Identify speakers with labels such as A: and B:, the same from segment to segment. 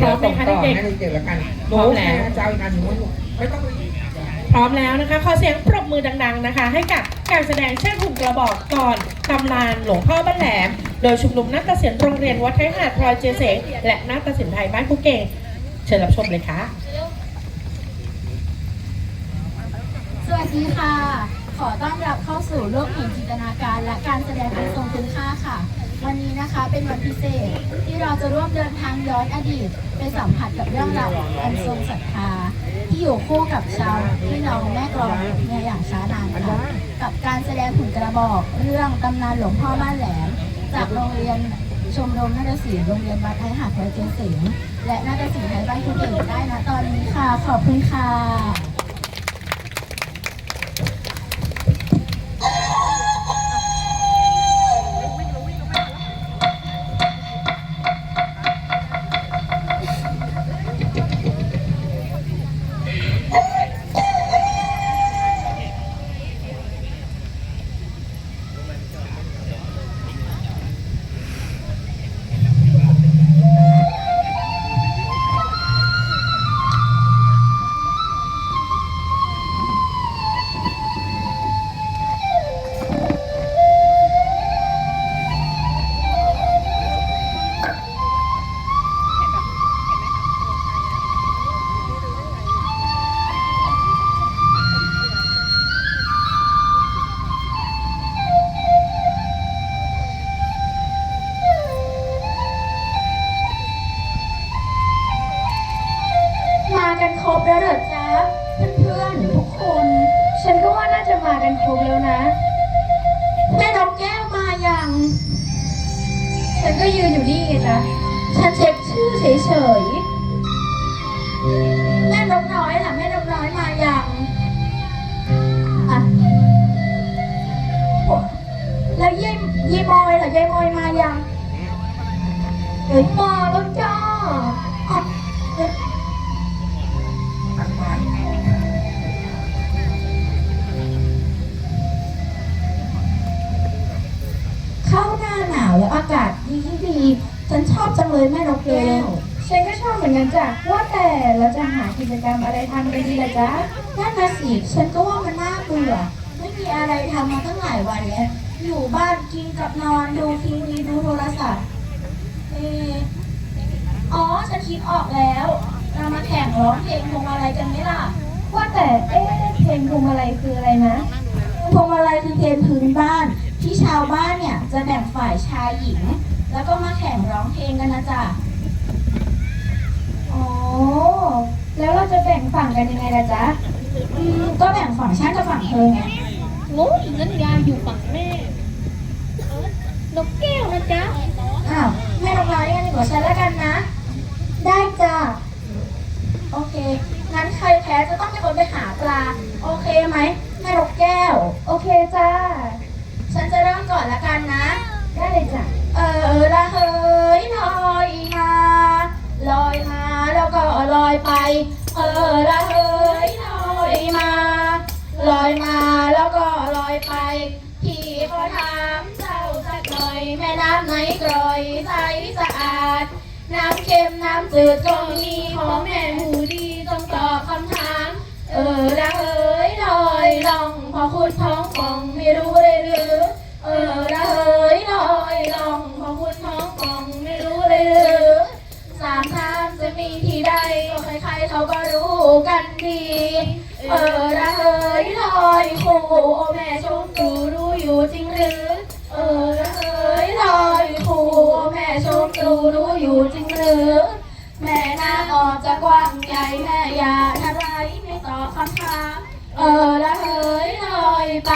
A: พร้อมไหมคะ
B: ต่อ
A: เด็ก
B: ให้เด็กๆแล้วกัน
A: พร้อมแล้ว
B: หนูจะเอาอีกอันหนึ่งไม่ต้อง
A: ๆพร้อมแล้วนะคะ ขอเสียงปรบมือดัง ๆนะคะ ให้กับการแสดงเชิดหุ่นกระบอกก่อนตำลานหลวงพ่อบ้านแหลม โดยชุมนุมนักศิลป์โรงเรียนวัดไทยหาดพลอยเจเสงและนักศิลป์ไทยบ้านผู้เก่ง เชิญรับชมเลยค่ะ
C: สวัสดีค่ะ ขอต้อนรับเข้าสู่โลกแห่งจินตนาการ และการแสดงอันทรงคุณค่าค่ะ วันนี้นะคะเป็นวันพิเศษที่เราจะร่วมเดินทางย้อนอดีตไปสัมผัสกับเรื่องราวอันทรงศรัทธาที่อยู่คู่กับชาวพี่น้องแม่กลองมาอย่างช้านานค่ะกับการแสดงหุ่นกระบอกเรื่องตำนานหลวงพ่อบ้านแหลม จากโรงเรียนชมรมนาฏศิลป์โรงเรียนวัดไทยหาดพลอยเจนสิงห์และนาฏศิลป์ไทยบ้านคุณเก่งได้นะตอนนี้ค่ะ ขอบคุณค่ะ กันครบแล้วเหรอจ๊ะเพื่อนๆทุกคน ฉันก็ว่าน่าจะมากันครบแล้วนะแม่น้องแก้วมาอยังฉันก็ยืนอยู่นี่ไงจ๊ะฉันเช็คชื่อเฉยๆแม่นกน้อยล่ะแม่นกน้อยมาอยังอะแล้วเย่เย่มอยล่ะเย่มอยมายังเฮ้ยมาแล้วจ้า เลยแม่นกแก้วฉันก็ชอบเหมือนกันจ้ะว่าแต่เราจะหากิจกรรมอะไรทำกันดีล่ะจ๊ะนั่นนะสิฉันก็ว่ามันน่าเบื่อไม่มีอะไรทำมาตั้งหลายวันแล้วอยู่บ้านกินกับนอนดูทีวีดูโทรศัพท์เอออ๋อฉันคิดออกแล้วเรามาแข่งร้องเพลงพวงมาลัยกันไหมล่ะว่าแต่เอ๊ะเพลงพวงมาลัยคืออะไรนะพวงมาลัยคือเพลงพื้นบ้านที่ชาวบ้านเนี่ยจะแบ่งฝ่ายชายหญิง แล้วก็มาแข่งร้องเพลงกันนะจ๊ะอ๋อ แล้วเราจะแบ่งฝั่งกันยังไงล่ะจ๊ะ อืม ก็แบ่งฝั่งฉันกับฝั่งเธอไง
D: โอ้ยงั้นยายอยู่ฝั่งแม่เออนกแก้วนะจ๊ะ
C: อ้าว แม่นกน้อยงั้นดีกว่าฉันแล้วกันนะ ได้จ้ะ โอเค งั้นใครแพ้จะต้องเป็นคนไปหาปลา โอเคไหมแม่นกแก้ว โอเคจ้า ฉันจะเริ่มก่อนละกันนะ ได้เลยจ้ะ เออละเฮยลอยมาลอยมาแล้วก็ลอยไป เออละเฮยลอยมาลอยมาแล้วก็ลอยไป พี่ขอถามเจ้าสักหน่อยแม่น้ำไหนกร่อยใสสะอาด น้ำเค็มน้ำจืดก็มีของแม่หูดีต้องตอบคำถาม เออละเอ๋ยลอยลองพอคุณท้องป่องไม่รู้เลยหรือเออ เขาก็รู้กันดี เออระเฮยลอยคู่โอแม่ชมดูรู้อยู่จริงหรือ เออระเฮยลอยคู่โอแม่ชมดูรู้อยู่จริงหรือ แม่น้ำออกจะกว้างใหญ่แม่อย่าอะไรไม่ตอบคำถามเออละเฮยลอยไป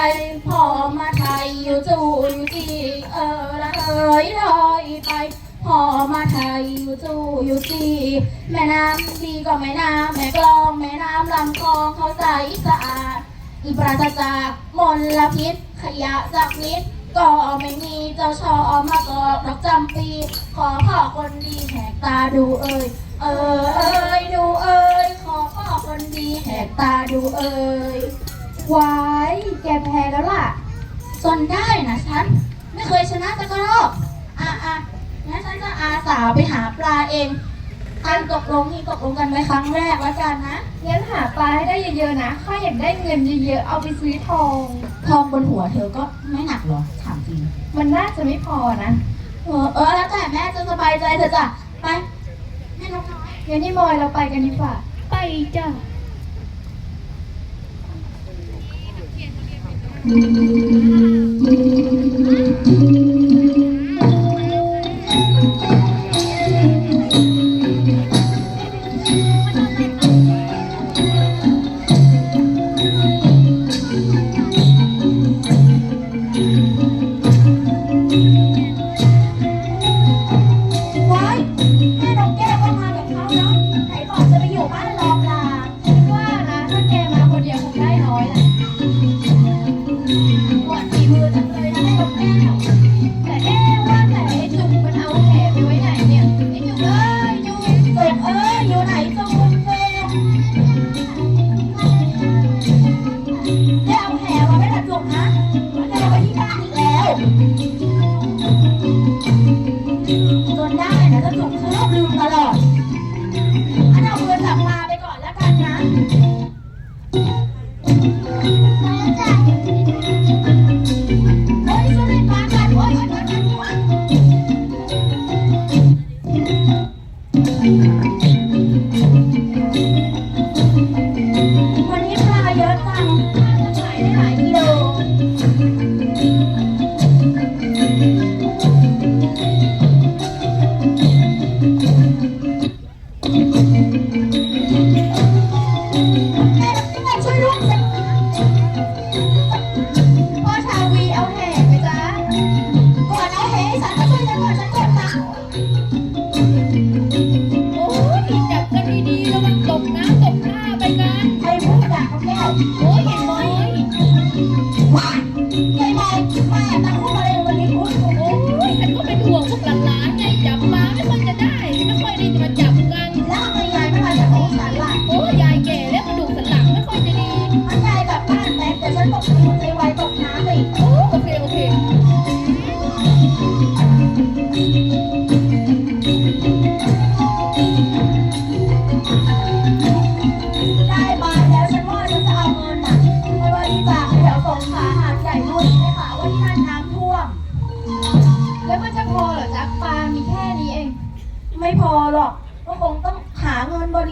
C: พ่อมาไทยอยู่จู่อยู่ที่เออละเฮยลอย อมาไทยอยู่จู่อยู่ที่แม่น้ำดีก็แม่น้ำแม่กลองแม่น้ำลำคลองเขาใสสะอาด อีปราศจากมลพิษ ขยะสักนิด ก็ไม่มีเจ้าชอมากอกดอกจำปี ขอพ่อคนดีแหกตาดูเอ่ยเออเอ่ยดูเอ่ยขอพ่อคนดีแหกตาดูเอ่ยวายแกแพ้แล้วล่ะจนได้นะฉัน ไม่เคยชนะสักรอบ อาสาไปหาปลาเองการตกลงนี่ตกลงกันไว้ครั้งแรกว่าจันนะ
D: งั้นหาปลาให้ได้เยอะๆนะข้าอยากได้เงินเยอะๆ เอาไปซื้อทอง
C: ทองบนหัวเธอก็ไม่หนักหรอถามจริง
D: มันน่าจะไม่พอนะ
C: เออแล้วแต่แม่จะสบายใจเธอจ้ะไปแม่น้อ
D: งยเดี๋
C: ยวนี่
D: มอย
C: เรา
D: ไปกั
C: นดีกว่า ไปจ้ะอื
D: ม
C: you.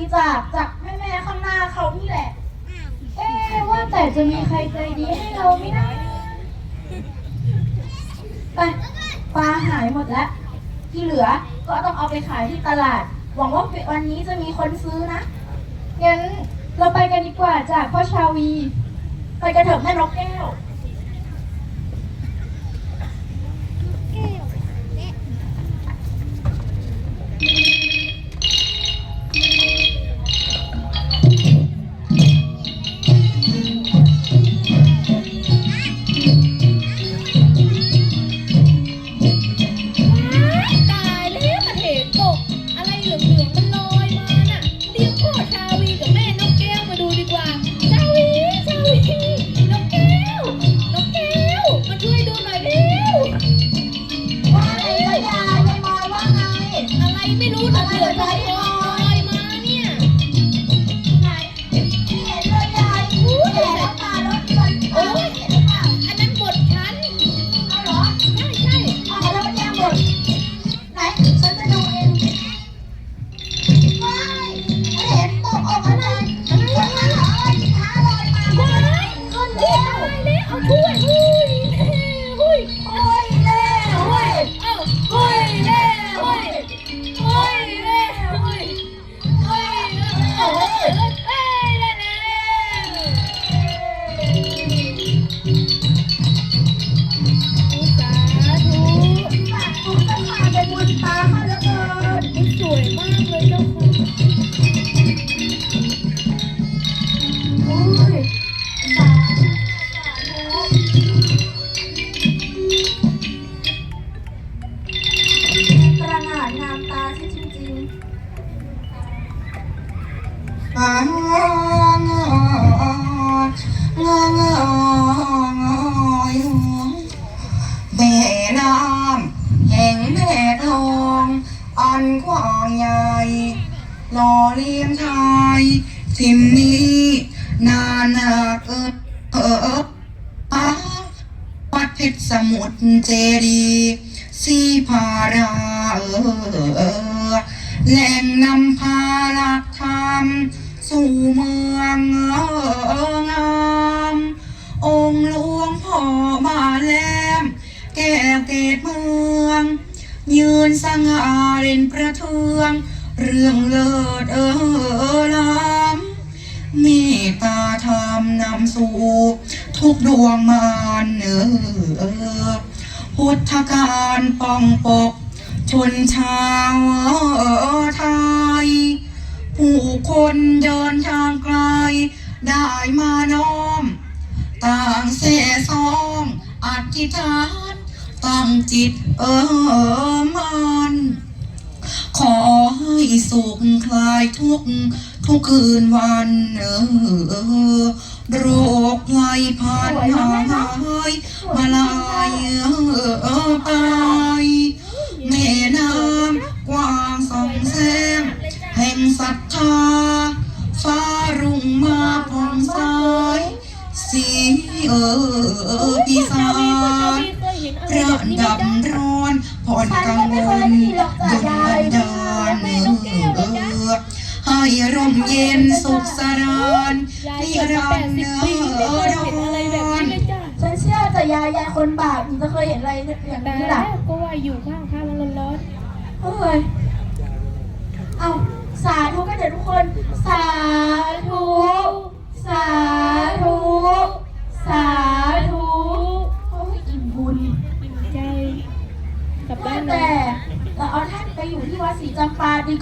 C: ริ
D: จาคจาก
C: แม่
D: แม่
C: ข้า
D: ง
C: หน้าเขานี่แหละ
D: เอ๊ว่าแต่จะมีใครใจดีให้เราไหมนะ
C: ไปปลาหายหมดแล้ว ที่เหลือก็ต้องเอาไปขายที่ตลาด หวังว่าวันนี้จะมีคนซื้อนะ
D: งั้นเราไปกันดีกว่าจากพ่อชาวี
C: ไปกระเถิบแม่นกแก้ว
D: ทอง อันกว้า
C: ง
D: ให
C: ญ่หล่อเลี้
D: ย
C: งชา
B: ยทิมนี้ นานหนักเอิอเออป้าวัดเพชรสมุทรเจดีสีพาราเออแหล่งนำพาหลักธรรมสู่เมืองเอองามองหลวงพ่อมาแลมแก่เกตเมือง ยืนสง่าเด่นประเทือง เรื่องเลิศเออล้ำเมตตาธรรมนำสู่ ทุกดวงมานเออพุทธการป้องปก ชนชาวไทย ผู้คนเดินทางไกล ได้มาน้อม ต่างเสซองอธิษฐาน ตั้งจิตเออมันขอให้สุขคลายทุกทุกคืนวันเออโรคภัยพันหายมาลายเออไปแม่น้ำกว้างสองแสงแห่งศรัทธา อนผ่อนกังวลดนบันดานเออเออให้ร่มเย็นสุขสรานนิรันดร์เนอ
D: อะไรแบบนี้เลยจ้ะ
C: ฉันเชื่อแต่ยายยายคนบาปมันจะเคยเห็นอะไรอย่าง
D: แต่
C: นี้
D: แล้
C: ล่ะ
D: ก็ว่าอยู่ข้างข้างมันร้อน
C: เอ้ยเอาสาธุกันเดี๋ยวทุกคน สาธุ สาธุ สาธุโอ้ยอิ่มบุญ
D: ๆอิ่มใจกลับบ้า
C: ว่าน
D: น
C: แต่เราเอาท่านไปอยู่ที่วัดศรีจ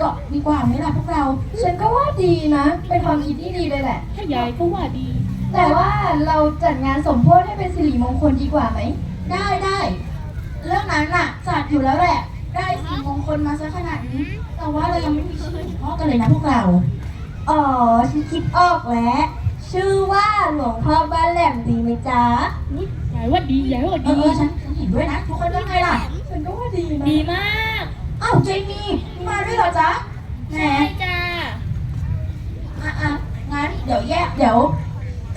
C: ำปาดีกว่าดีกว่าไหมล่ะพวกเรา ฉันก็ว่าดีนะ เป็นความคิดที่ดีเลยแหละ
D: ถ้ายายก็ว่าดี
C: แต่ว่าเราจัดงานสมโพธิให้เป็นสิริมงคลดีกว่าไหม ได้ได้ เรื่องนั้นน่ะจัดอยู่แล้วแหละ ได้สิริมงคลมาซะขนาดนี้ แต่ว่าเรายังไม่มีชื่อหลวงพ่อกันเลยนะพวกเรา อ๋อฉันคิดออกแล้ว ชื่อว่าหลวงพ่อบ้านแหลมดีไหมจ๊ะ
D: อุ๊ยยายว่าดี ยายว่า
C: เอ
D: ดี
C: อเออฉันฉันเห็นด้วยนะ ทุกคนว่าไงล่ะ ฉันก็ว่าดีนะ
D: ดีมาก
C: อ้าวเจมี่มาด้วยเหรอจ๊ะแหม
D: ใช่จ้า
C: อะอะงั้นเดี๋ยวแยกเดี๋ยว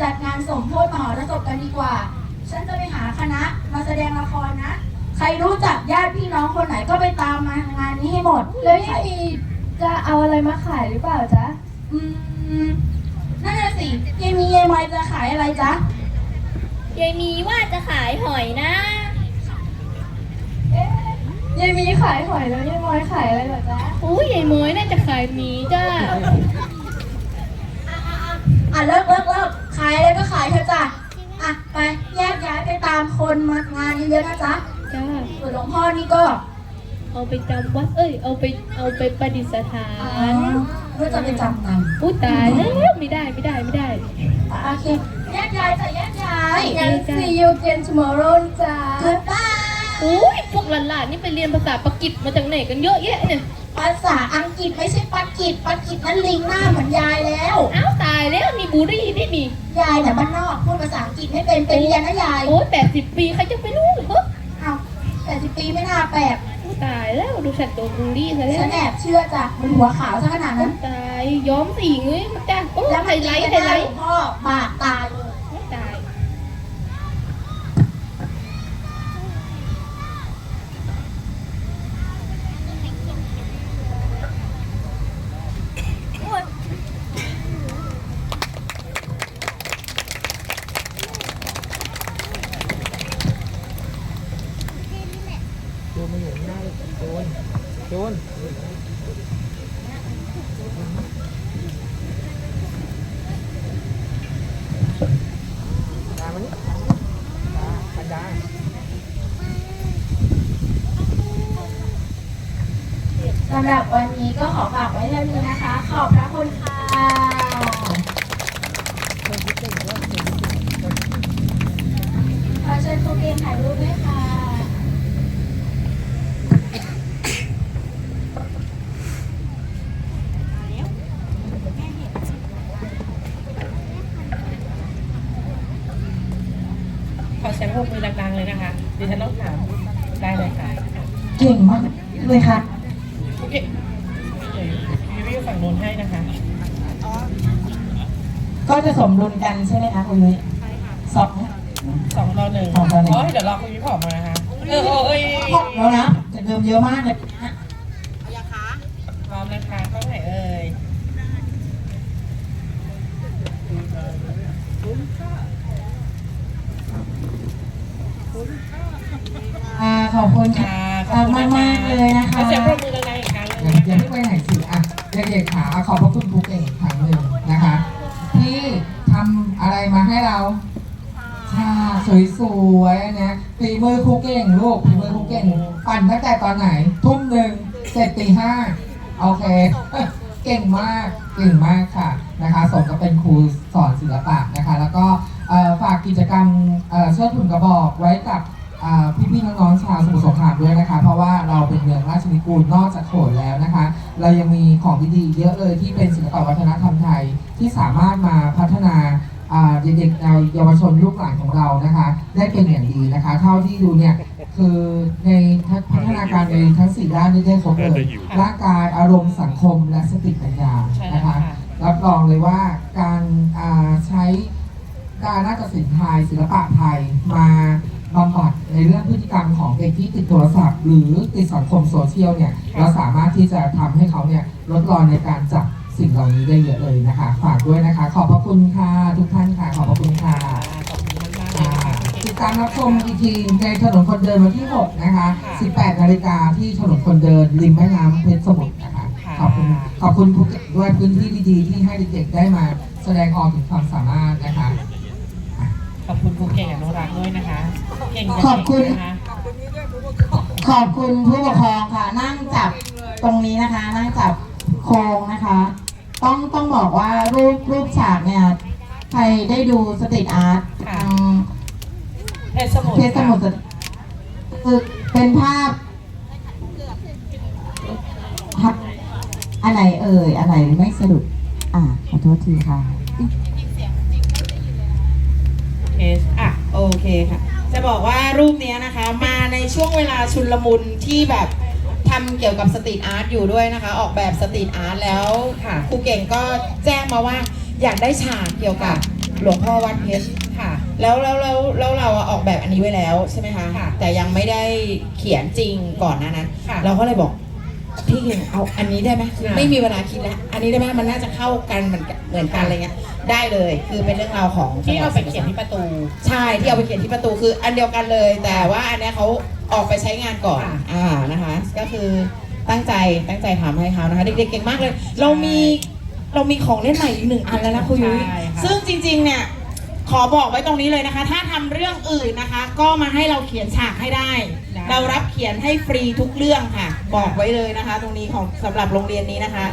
C: จัดงานสมโพธิมหรสพกันดีกว่า ฉันจะไปหาคณะมาแสดงละครนะ ใครรู้จักญาติพี่น้องคนไหนก็ไปตามมางานนี้ให้หมดแล้วยังมีจะเอาอะไรมาขายหรือเปล่าจ๊ะอืมนั่นน่ะสิยังมียายมายจะขายอะไรจ๊ะ
D: ยายมีว่าจะขายหอยนะ
C: ยายมีขายหอยแล้วยายมายขายอะไรเหรอจ๊ะ
D: อุ้ยยายม้อยน่าจะขายหมีจ้า
C: อะเลิกเลิกเลิกขายอะไรก็ขายเถอะจ้ะอะไปแยกย้ายไปตามคนมางานเยอะๆนะจ๊ะ
D: จ้า
C: ส่วนหลวงพ่อนี่ก็
D: เอาไปจำวัดเอ้ย เอาไปเอาไปประดิษฐา
C: อ๋อนก็จะไปจำกัน
D: อุ้ยตายแล้วไม่ได้ไม่ได้ไม่ได้
C: อะโอเคแยกย้ายจะแยกย้าย
D: งั้น
C: see you again tomorrow จ้า goodbye
D: อุ้ยพวกหลานๆนี่ไปเรียนภาษาปากีสมาจากไหนกันเยอะแยะเนี่ย
C: ภาษาอังกฤษไม่ใช่ปักกิจปักกิจนั้นลิงหน้าเหมือนยายแล้ว
D: อ้าวตายแล้วนี่บูรี่นี่นี่
C: ยายเนี่ยบ้านนอกพูดภาษาอังกฤษไม่เป็นไปเรียนนะยาย
D: โอ้ยแปดสิบปีใครจะไปรู้เหรอ
C: เอาแต่สิบปีไม่น่าแปลก
D: ตายแล้วดูฉันโดนบูลลี่ซะแล้
C: ฉั
D: วน
C: แอบเชื่อจ้ะมันหัวขาวซะขนาดนั้น
D: ตายย้อมสีเงี้ยมันจ้าโอ้
C: แล้ว
D: ไฮ
C: มัน
D: ไล
C: ตี
D: ท์
C: กัน
D: ไฮ
C: ห
D: ไล
C: น้าหล
D: ท์
C: วงพ่อบาดตายเลย
D: ตาย
E: โยนมาอยู่ข้างหน้าเลยโยนโยนดามันนี่ดาปันดา
C: สำหรับวันนี้ก็ขอฝากไว้เท่านี้นะคะ ขอบพระคุณค่ะขอ เชิญครูเกมถ่ายรูปด้วยค่ะ
A: ขอเสียงปรบมือดังๆเลยนะคะดิฉันต้องถามได้เลยค่ะ
B: เก่งมากเลยค่ะ
A: โอเคเดี๋ยวพี่วิวฝั่งโน้นให้นะคะ
F: ก็จะสมดุลกันใช่ไหมคะคุณยุ้ยสอง
A: สองต่อหนึ่ง
F: สองต่อหนึ่ง
A: โอ้ยเดี๋ยวรอคุณพี่ผอมมานะคะเออเอ้ย
F: แล้วนะจะเดิมเยอะมากเลยนะ
A: พ ร้อมนะคะเข้าไหนเอ่ย
F: อ่าขอบคุณค่ะ
A: ค่ะ
F: มากมากๆเลยนะคะ
A: ขอเสียงปรบมือดังๆอีกครั้งหนึง
E: อย่าอย่าเพิ่งไปไหนสิอะเด็กๆขาขอบพระคุณครูเก่งอีกครั้งหนึ่งนะคะ ที่ทำอะไรมาให้เราชาสวยๆนะฝีมือครูเก่งลูกฝีมือครูเก่ง ปั่นตั้งแต่ตอนไหน ทุ่มหนึ่งเสร็จตีห้า โอเค เก่งมาก เก่งมากค่ะนะคะสมกับเป็นครูสอนศิลปะนะคะ แล้วก็เอ่อฝากกิจกรรมเอ่อเชิดหุ่นกระบอกไว้กับอ่าพี่ๆน้องๆชาวสมุทรสงครามด้วยนะคะ เพราะว่าเราเป็นเมืองราชนิกูลนอกจากโขนแล้วนะคะ เรายังมีของดีๆเยอะเลยที่เป็นศิลปวัฒนธรรมไทยที่สามารถมาพัฒนาอ่าเด็กๆเยาวชนลูกหลานของเรานะคะ ได้เป็นอย่างดีนะคะ เท่าที่ดูเนี่ย คือในพัฒนาการในทั้งสี่ด้านได้ได้ครบเลยร่างกายอารมณ์สังคมและสติปัญญา
A: ใช่แล้ว
E: นะคะ
A: ค่ะ
E: รับรองเลยว่าการอ่าใช้การนาฏศิลป์ไทยศิลปะไทยมาบำบัดในเรื่องพฤติกรรมของเด็กที่ติดโทรศัพท์ หรือติดสังคมโซเชียลเนี่ยเราสามารถที่จะทำให้เขาเนี่ยลดรอนในการจับสิ่งเหล่านี้ได้เยอะเลยนะคะ ฝากด้วยนะคะ ขอบพระคุณค่ะทุกท่านค่ะ ขอบพระคุณค่ะา
A: นะคะ
E: ติดตามรับชมอีกทีในถนนคนเดินวันที่ 6 นะคะ 18 นาฬิกาที่ถนนคนเดินริมแม่น้ำเพชรสมุทรนะคะ ขอบคุณขอบคุณภูเก็ตด้วยพื้นที่ดีๆที่ให้เด็กๆได้มาแสดงออกถึงความสามารถนะคะ
A: ขอบคุณครูเก่งกับน้องรักด้วยนะคะ เก่ง
F: ขอบคุณ
A: นะคะ
F: ขอบคุณผู้ปกครองค่ะ นั่งจับตรงนี้นะคะ นั่งจับโครงนะคะ ต้องต้องบอกว่ารูปรูปฉากเนี่ย ใครได้ดูสตรีทอาร์ต
A: ค่ะ
F: ทาง
A: เพ ชรสมุทร
F: เพชรสมุทรคือเป็นภาพภาพอันไหนเอ่ยอันไหนไม่สะดุดอ่าขอโทษทีค่ะ
A: เพชรอะโอเคค่ะ
G: จะบอกว่ารูปเนี้ยนะคะ มาในช่วงเวลาชุนลมุนที่แบบทำเกี่ยวกับสตรีทอาร์ตอยู่ด้วยนะคะ ออกแบบสตรีทอาร์ตแล้ว
A: ค่ะ
G: ครูเก่งก็แจ้งมาว่าอยากได้ฉากเกี่ยวกับ หลวงพ่อวัดเพชร
A: ค่ะ
G: แล้วแล้วแล้วแล้วเราอะออกแบบอันนี้ไว้แล้วใช่ไหมคะ
A: ค่ะ
G: แต่ยังไม่ได้เขียนจริงก่อนหนานั้น
A: ค่ะ
G: เราก็เลยบอกพี่เก่งเอาอันนี้ได้ไหมคือ
A: ค่ะ
G: ไม่มีเวลาคิดแล้วอันนี้ได้ไหมมันน่าจะเข้ากันเหมือนกันเหมือนกันอะไรเงี้ยได้เลยคือเป็นเรื่องราวของ
A: ที่เอาไปเขียนที่ประตู
G: ใช่ที่เอาไปเขียนที่ประตูคืออันเดียวกันเลย แต่ว่าอันเนี้ยเขาออกไปใช้งานก่อน
A: ค่ะ
G: อ่านะคะ ก็คือตั้งใจตั้งใจทำให้เขานะคะ เด็กๆเก่งมากเลย เรามี เรามีของเล่นใหม่อีกหนึ่งอันแล้วนะครูยุ้ย
A: ใช่ค่ะ
G: ซึ่งจริงๆเนี่ย ขอบอกไว้ตรงนี้เลยนะคะ ถ้าทำเรื่องอื่นนะคะ ก็มาให้เราเขียนฉากให้ได้
A: ได้
G: เรารับเขียนให้ฟรีทุกเรื่องค่ะ บอกไว้เลยนะคะ ตรงนี้ของสำหรับโรงเรียนนี้นะคะ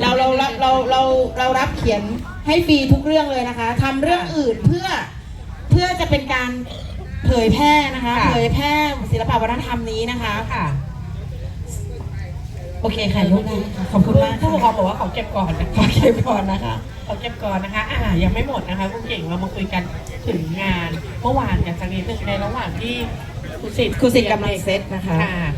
G: เราเราเราเราเราเรารับเขียนให้ฟรีทุกเรื่องเลยนะคะทำเรื่องอื่นเพื่อเพื่อจะเป็นการเผยแพร่นะคะ
A: ค่ะ
G: เผยแพร่ศิลปวัฒนธรรมนี้นะคะ
A: ค่ะ
G: โอเคค่ะลูกนะขอบคุณมาก
A: ผู้ปกคร
G: ค่ะ
A: องบอกว่าขอเก็บก่อนนะ
G: ขอเก็บก่อนนะคะ
A: ขอเก็บก่อนนะคะอ่ายังไม่หมดนะคะคุณเก่งเรามาคุยกันถึงงานเมื่อวานกันสักนิดนึงในระหว่างที่ครูสิทธิ์
G: ครูสิทธิ์กำลังเซตนะคะ
A: ค่ะ